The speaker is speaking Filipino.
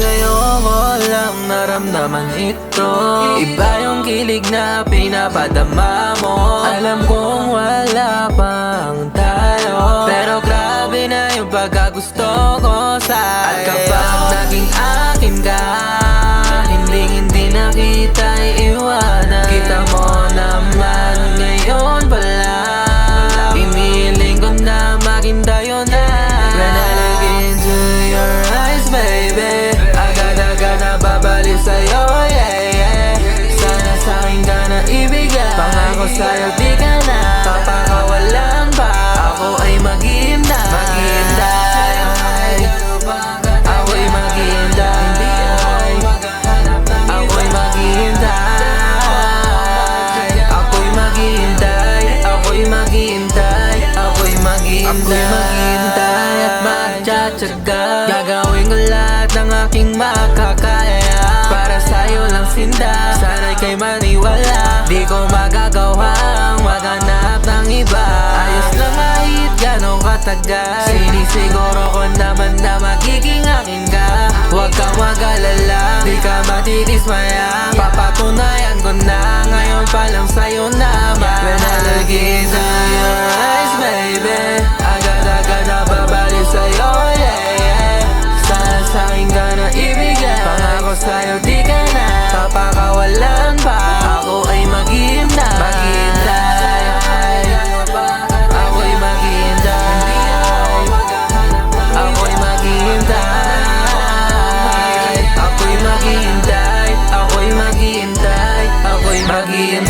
sa'yo ko lang naramdaman ito. Iba yung kilig na pinapadama mo. Alam kong wala pang tayo Pero grabe na yung pagkagusto ko sa'yo. At kapag Pangako sa'yo di ka na. Papakawalan pa Ako ay maghihintay. Maghihintay. Ako'y maghihintay. Ako'y maghihintay. Ako'y maghihintay. Ako'y maghihintay. Ako'y maghihintay At magtsatsaga. Gagawin ko lahat ng aking makakaya. Para sa'yo lang sinda. Sana'y kay maniwala katagal Sinisiguro ko naman na magiging akin ka. Huwag kang mag-alala Di ka matitismaya Papatunayan ko na Ngayon pa lang sa'yo naman When give